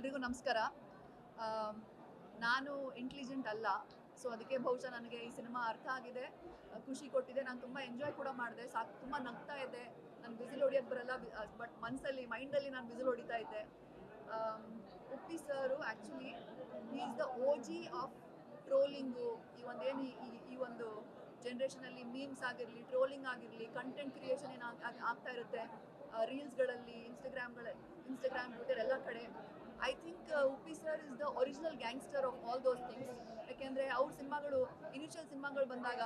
ಎಲ್ರಿಗೂ ನಮಸ್ಕಾರ. ನಾನು ಇಂಟೆಲಿಜೆಂಟ್ ಅಲ್ಲ ಸೊ ಅದಕ್ಕೆ ಬಹುಶಃ ನನಗೆ ಈ ಸಿನಿಮಾ ಅರ್ಥ ಆಗಿದೆ, ಖುಷಿ ಕೊಟ್ಟಿದೆ, ನಾನು ತುಂಬ ಎಂಜಾಯ್ ಕೂಡ ಮಾಡಿದೆ, ಸಾಕು, ತುಂಬ ನಗ್ತಾ ಇದ್ದೆ, ನಾನು ಬಿಸಿಲು ಹೊಡಿಯೋಕ್ಕೆ ಬರಲ್ಲ ಬಟ್ ಮನಸ್ಸಲ್ಲಿ ಮೈಂಡಲ್ಲಿ ನಾನು ಬಿಸಿಲು ಹೊಡಿತಾ ಇದ್ದೆ. Uppi sir actually is the O G of trolling ಈ ಒಂದೇನು, ಈ ಒಂದು ಜನ್ರೇಷನಲ್ಲಿ ಮೀಮ್ಸ್ ಆಗಿರಲಿ ಟ್ರೋಲಿಂಗ್ ಆಗಿರಲಿ ಕಂಟೆಂಟ್ ಕ್ರಿಯೇಷನ್ ಏನು ಆಗ್ತಾ ಇರುತ್ತೆ ರೀಲ್ಸ್ಗಳಲ್ಲಿ ಇನ್ಸ್ಟಾಗ್ರಾಮ್ಗಳ ಇನ್ಸ್ಟಾಗ್ರಾಮ್ ಟ್ವಿಟರ್ ಎಲ್ಲ ಕಡೆ I think Uppi sir is the original gangster of all those things ಯಾಕೆಂದರೆ ಅವ್ರ ಸಿನಿಮಾಗಳು ಇನಿಷಿಯಲ್ ಸಿನಿಮಾಗಳು ಬಂದಾಗ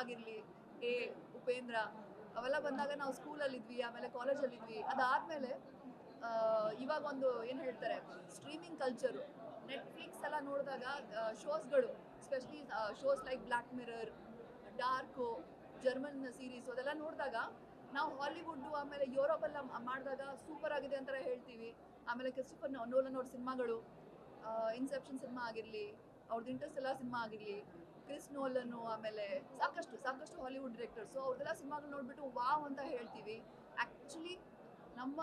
ಆಗಿರಲಿ, ಎ, ಉಪೇಂದ್ರ, ಅವೆಲ್ಲ ಬಂದಾಗ ನಾವು ಸ್ಕೂಲಲ್ಲಿದ್ವಿ ಆಮೇಲೆ ಕಾಲೇಜಲ್ಲಿದ್ವಿ ಅದಾದಮೇಲೆ ಇವಾಗ ಒಂದು ಏನು ಹೇಳ್ತಾರೆ ಸ್ಟ್ರೀಮಿಂಗ್ ಕಲ್ಚರು ನೆಟ್ಫ್ಲಿಕ್ಸ್ ಎಲ್ಲ ನೋಡಿದಾಗ ಶೋಸ್ಗಳು specially shows like Black Mirror Dark German series ಅದೆಲ್ಲ ನೋಡಿದಾಗ, ನಾವು ಹಾಲಿವುಡ್ಡು ಆಮೇಲೆ ಯುರೋಪೆಲ್ಲ ಮಾಡಿದಾಗ ಸೂಪರ್ ಆಗಿದೆ ಅಂತ ಹೇಳ್ತೀವಿ. ಆಮೇಲೆ ಕ್ರಿಸ್ಟಫರ್ ನೋಲನ್ ಅವ್ರ ಸಿನಿಮಾಗಳು ಇನ್ಸೆಪ್ಷನ್ ಸಿನಿಮಾ ಆಗಿರಲಿ ಅವ್ರದ್ದು ಇಂಟರ್ಸ್ಟೆಲ್ಲಾ ಸಿನಿಮಾ ಆಗಿರಲಿ, ಕ್ರಿಸ್ ನೋಲನ್ನು ಆಮೇಲೆ ಸಾಕಷ್ಟು ಸಾಕಷ್ಟು ಹಾಲಿವುಡ್ ಡೈರೆಕ್ಟರ್ಸು ಅವ್ರದ್ದೆಲ್ಲ ಸಿನಿಮಾಗಳು ನೋಡಿಬಿಟ್ಟು ವಾವ್ ಅಂತ ಹೇಳ್ತೀವಿ. ಆ್ಯಕ್ಚುಲಿ ನಮ್ಮ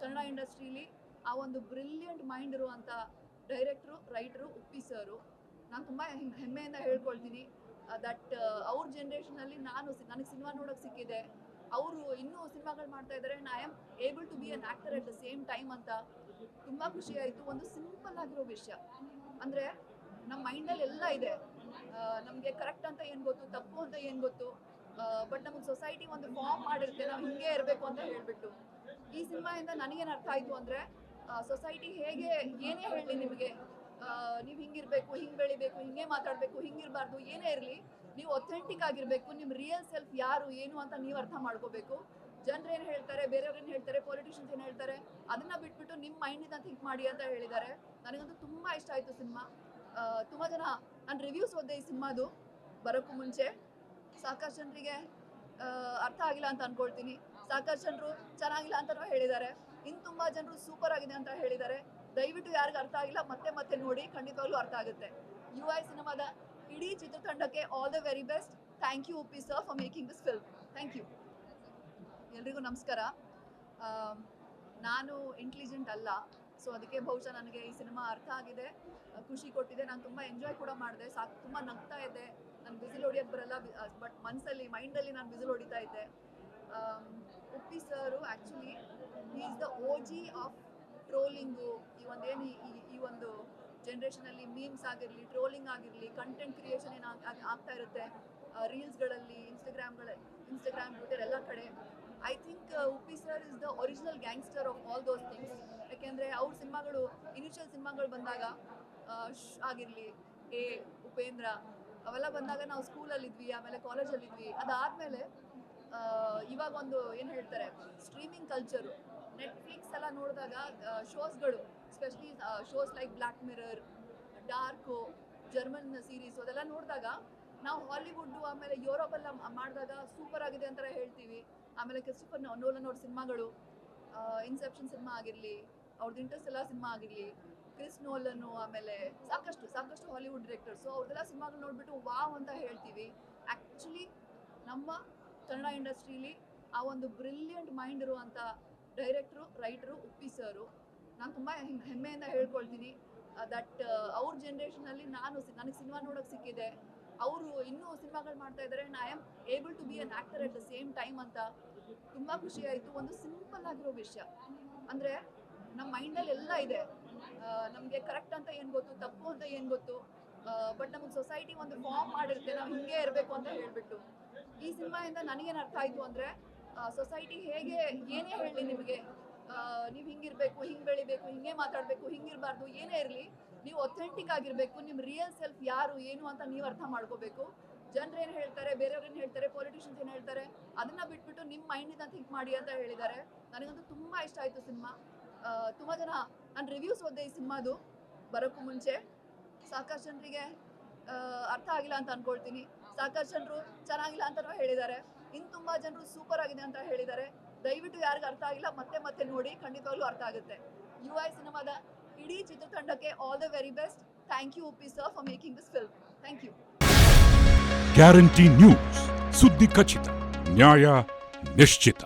ಕನ್ನಡ ಇಂಡಸ್ಟ್ರೀಲಿ ಆ ಒಂದು ಬ್ರಿಲಿಯಂಟ್ ಮೈಂಡ್ ಇರುವಂಥ ಡೈರೆಕ್ಟ್ರು ರೈಟ್ರು ಉಪ್ಪಿ ಸರು ನಾನು ತುಂಬ ಹೆಮ್ಮೆಯಿಂದ ಹೇಳ್ಕೊಳ್ತೀನಿ. ದಟ್ ಅವ್ರ ಜನ್ರೇಷನಲ್ಲಿ ನಾನು ನನಗೆ ಸಿನಿಮಾ ನೋಡೋಕೆ ಸಿಕ್ಕಿದೆ. ಅವರು ಇನ್ನೂ ಸಿನಿಮಾಗಳು ಮಾಡ್ತಾ ಇದ್ದಾರೆ I am able to be an actor at the same time ಅಂತ ತುಂಬಾ ಖುಷಿ ಆಯಿತು. ಒಂದು ಸಿಂಪಲ್ ಆಗಿರೋ ವಿಷಯ. ಅಂದರೆ ನಮ್ಮ ಮೈಂಡಲ್ಲಿ ಎಲ್ಲ ಇದೆ. ನಮಗೆ ಕರೆಕ್ಟ್ ಅಂತ ಏನು ಗೊತ್ತು, ತಪ್ಪು ಅಂತ ಏನು ಗೊತ್ತು ಬಟ್ ನಮಗೆ ಸೊಸೈಟಿ ಒಂದು ಫಾರ್ಮ್ ಮಾಡಿರುತ್ತೆ. ನಾವು ಹಿಂಗೆ ಇರಬೇಕು ಅಂತ ಹೇಳಿಬಿಟ್ಟು. ಈ ಸಿನಿಮಾಯಿಂದ ನನಗೇನು ಅರ್ಥ ಆಯಿತು ಅಂದರೆ ಸೊಸೈಟಿ ಹೇಗೆ, ಏನೇ ಹೇಳಿ ನಿಮಗೆ ನೀವು ಹಿಂಗಿರಬೇಕು, ಹಿಂಗೆ ಬೆಳಿಬೇಕು, ಹಿಂಗೆ ಮಾತಾಡಬೇಕು, ಹಿಂಗಿರಬಾರ್ದು, ಏನೇ ಇರಲಿ ನೀವು ಒಥೆಂಟಿಕ್ ಆಗಿರಬೇಕು ನಿಮ್ಮ ರಿಯಲ್ ಸೆಲ್ಫ್ ಯಾರು, ಏನು ಅಂತ ನೀವು ಅರ್ಥ ಮಾಡ್ಕೋಬೇಕು. ಜನರು ಏನು ಹೇಳ್ತಾರೆ ಬೇರೆಯವ್ರು ಏನು ಹೇಳ್ತಾರೆ ಪೊಲಿಟಿಷಿಯನ್ಸ್ ಏನು ಹೇಳ್ತಾರೆ, ಅದನ್ನ ಬಿಟ್ಬಿಟ್ಟು ನಿಮ್ಮ ಮೈಂಡಿಂದ ಥಿಂಕ್ ಮಾಡಿ ಅಂತ ಹೇಳಿದ್ದಾರೆ. ನನಗಂತೂ ತುಂಬ ಇಷ್ಟ ಆಯಿತು ಸಿನಿಮಾ. ತುಂಬ ಜನ ನಾನು ರಿವ್ಯೂಸ್ ಓದಿದೆ ಈ ಸಿನಿಮಾದು, ಬರೋಕ್ಕೂ ಮುಂಚೆ. ಸಾಕಷ್ಟು ಜನರಿಗೆ ಅರ್ಥ ಆಗಿಲ್ಲ ಅಂತ ಅನ್ಕೊಳ್ತೀನಿ. ಸಾಕಷ್ಟು ಜನರು ಚೆನ್ನಾಗಿಲ್ಲ ಅಂತ ಹೇಳಿದ್ದಾರೆ. ಇನ್ನು ತುಂಬ ಜನರು ಸೂಪರ್ ಆಗಿದೆ ಅಂತ ಹೇಳಿದ್ದಾರೆ. ದಯವಿಟ್ಟು ಯಾರಿಗೂ ಅರ್ಥ ಆಗಿಲ್ಲ, ಮತ್ತೆ ಮತ್ತೆ ನೋಡಿ, ಖಂಡಿತವಾಗ್ಲೂ ಅರ್ಥ ಆಗುತ್ತೆ. ಯು ಐ ಸಿನಿಮಾದ ಇಡೀ ಚಿತ್ರತಂಡಕ್ಕೆ all the very best thank you Uppi sir for making this film thank you ಎಲ್ರಿಗೂ ನಮಸ್ಕಾರ. ನಾನು ಇಂಟೆಲಿಜೆಂಟ್ ಅಲ್ಲ ಸೊ ಅದಕ್ಕೆ ಬಹುಶಃ ನನಗೆ ಈ ಸಿನಿಮಾ ಅರ್ಥ ಆಗಿದೆ, ಖುಷಿ ಕೊಟ್ಟಿದೆ, ನಾನು ತುಂಬ ಎಂಜಾಯ್ ಕೂಡ ಮಾಡಿದೆ, ಸಾಕು ತುಂಬ ನಗ್ತಾ ಇದ್ದೆ, ನಾನು ಬಿಸಿಲು ಹೊಡಿಯೋಕ್ಕೆ ಬರಲ್ಲ ಬಟ್ ಮನಸ್ಸಲ್ಲಿ ಮೈಂಡಲ್ಲಿ ನಾನು ಬಿಸಿಲು ಹೊಡಿತಾ ಇದ್ದೆ. Uppi sir actually is the O G of trolling ಈ ಈ- ಈ- ಈ ಒಂದು ಜನ್ರೇಷನಲ್ಲಿ ಮೀಮ್ಸ್ ಆಗಿರಲಿ ಟ್ರೋಲಿಂಗ್ ಆಗಿರಲಿ ಕಂಟೆಂಟ್ ಕ್ರಿಯೇಷನ್ ಏನು ಆಗ್ತಾ ಇರುತ್ತೆ ರೀಲ್ಸ್ಗಳಲ್ಲಿ ಇನ್ಸ್ಟಾಗ್ರಾಮ್ಗಳ ಇನ್ಸ್ಟಾಗ್ರಾಮ್ ಟ್ವಿಟರ್ ಎಲ್ಲ ಕಡೆ. I think Uppi sir is the original gangster of all those things ಯಾಕೆಂದರೆ ಅವ್ರ ಸಿನಿಮಾಗಳು ಇನಿಷಿಯಲ್ ಸಿನಿಮಾಗಳು ಬಂದಾಗ ಶ್ ಆಗಿರಲಿ, ಎ, ಉಪೇಂದ್ರ, ಅವೆಲ್ಲ ಬಂದಾಗ ನಾವು ಸ್ಕೂಲಲ್ಲಿದ್ವಿ ಆಮೇಲೆ ಕಾಲೇಜಲ್ಲಿದ್ವಿ ಅದಾದಮೇಲೆ ಇವಾಗ ಒಂದು ಏನು ಹೇಳ್ತಾರೆ ಸ್ಟ್ರೀಮಿಂಗ್ ಕಲ್ಚರು ನೆಟ್ಫ್ಲಿಕ್ಸ್ ಎಲ್ಲ ನೋಡಿದಾಗ ಶೋಸ್ಗಳು specially shows like Black Mirror Dark German series ಅದೆಲ್ಲ ನೋಡಿದಾಗ ನಾವು ಹಾಲಿವುಡ್ಡು ಆಮೇಲೆ ಯುರೋಪೆಲ್ಲ ಮಾಡಿದಾಗ ಸೂಪರ್ ಆಗಿದೆ ಅಂತ ಹೇಳ್ತೀವಿ. ಆಮೇಲೆ ಕ್ರಿಸ್ಟಫರ್ ನೋಲನ್ ಅವ್ರ ಸಿನಿಮಾಗಳು ಇನ್ಸೆಪ್ಷನ್ ಸಿನಿಮಾ ಆಗಿರಲಿ ಅವ್ರದ್ದು ಇಂಟರ್ಸ್ಟೆಲ್ಲ ಸಿನಿಮಾ ಆಗಿರಲಿ ಕ್ರಿಸ್ ನೋಲನ್ನು ಆಮೇಲೆ ಸಾಕಷ್ಟು ಸಾಕಷ್ಟು ಹಾಲಿವುಡ್ ಡೈರೆಕ್ಟರ್ಸು ಅವ್ರದ್ದೆಲ್ಲ ಸಿನಿಮಾಗಳು ನೋಡಿಬಿಟ್ಟು ವಾವ್ ಅಂತ ಹೇಳ್ತೀವಿ. ಆ್ಯಕ್ಚುಲಿ ನಮ್ಮ ಕನ್ನಡ ಇಂಡಸ್ಟ್ರೀಲಿ ಆ ಒಂದು ಬ್ರಿಲಿಯಂಟ್ ಮೈಂಡ್ ಇರುವಂಥ ಡೈರೆಕ್ಟ್ರು ರೈಟ್ರು ಉಪ್ಪಿ ಸರು ನಾನು ತುಂಬ ಹೆಮ್ಮೆಯಿಂದ ಹೇಳ್ಕೊಳ್ತೀನಿ. ದಟ್ ಅವ್ರ ಜನ್ರೇಷನಲ್ಲಿ ನಾನು ನನಗೆ ಸಿನಿಮಾ ನೋಡೋಕೆ ಸಿಕ್ಕಿದೆ. ಅವರು ಇನ್ನೂ ಸಿನಿಮಾಗಳು ಮಾಡ್ತಾ ಇದ್ದಾರೆ I am able to be an actor at the same time ಅಂತ ತುಂಬ ಖುಷಿ ಆಯಿತು. ಒಂದು ಸಿಂಪಲ್ ಆಗಿರೋ ವಿಷಯ. ಅಂದರೆ ನಮ್ಮ ಮೈಂಡಲ್ಲಿ ಎಲ್ಲ ಇದೆ. ನಮಗೆ ಕರೆಕ್ಟ್ ಅಂತ ಏನು ಗೊತ್ತು, ತಪ್ಪು ಅಂತ ಏನು ಗೊತ್ತು. ಬಟ್ ನಮಗೆ ಸೊಸೈಟಿ ಒಂದು ಫಾರ್ಮ್ ಮಾಡಿರುತ್ತೆ. ನಾವು ಹಿಂಗೆ ಇರಬೇಕು ಅಂತ ಹೇಳಿಬಿಟ್ಟು. ಈ ಸಿನಿಮಾಯಿಂದ ನನಗೇನು ಅರ್ಥ ಆಯಿತು ಅಂದರೆ ಸೊಸೈಟಿ ಹೇಗೆ ಏನೇ ಹೇಳಿ ನಿಮಗೆ. ನೀವು ಹಿಂಗಿರಬೇಕು, ಹಿಂಗೆ ಬೆಳಿಬೇಕು, ಹಿಂಗೆ ಮಾತಾಡಬೇಕು, ಹಿಂಗಿರಬಾರ್ದು, ಏನೇ ಇರಲಿ, ನೀವು ಒಥೆಂಟಿಕ್ ಆಗಿರಬೇಕು ನಿಮ್ಮ ರಿಯಲ್ ಸೆಲ್ಫ್ ಯಾರು, ಏನು ಅಂತ ನೀವು ಅರ್ಥ ಮಾಡ್ಕೋಬೇಕು. ಜನರು ಏನು ಹೇಳ್ತಾರೆ, ಬೇರೆಯವ್ರು ಏನು ಹೇಳ್ತಾರೆ ಪೊಲಿಟಿಷಿಯನ್ಸ್ ಏನು ಹೇಳ್ತಾರೆ, ಅದನ್ನ ಬಿಟ್ಬಿಟ್ಟು ನಿಮ್ಮ ಮೈಂಡಿಂದ ಥಿಂಕ್ ಮಾಡಿ ಅಂತ ಹೇಳಿದ್ದಾರೆ. ನನಗಂತೂ ತುಂಬ ಇಷ್ಟ ಆಯಿತು ಸಿನಿಮಾ. ತುಂಬ ಜನ ನಾನು ರಿವ್ಯೂಸ್ ಓದಿದೆ ಈ ಸಿನಿಮಾದು, ಬರೋಕ್ಕೂ ಮುಂಚೆ. ಸಾಕಷ್ಟು ಜನರಿಗೆ ಅರ್ಥ ಆಗಿಲ್ಲ ಅಂತ ಅನ್ಕೊಳ್ತೀನಿ. ಸಾಕಷ್ಟು ಜನರು ಚೆನ್ನಾಗಿಲ್ಲ ಅಂತಲೂ ಹೇಳಿದ್ದಾರೆ. ಇನ್ನು ತುಂಬ ಜನರು ಸೂಪರ್ ಆಗಿದೆ ಅಂತ ಹೇಳಿದ್ದಾರೆ. ದಯವಿಟ್ಟು ಯಾರಿಗೂ ಅರ್ಥ ಆಗಿಲ್ಲ, ಮತ್ತೆ ಮತ್ತೆ ನೋಡಿ, ಖಂಡಿತವಾಗ್ಲೂ ಅರ್ಥ ಆಗುತ್ತೆ. ಯು ಐ ಸಿನಿಮಾದ ಇಡೀ ಚಿತ್ರತಂಡಕ್ಕೆ all the very best thank you Uppi sir for making this film thank you guarantee news ಸುದ್ದಿ ಖಚಿತ ನ್ಯಾಯ ನಿಶ್ಚಿತ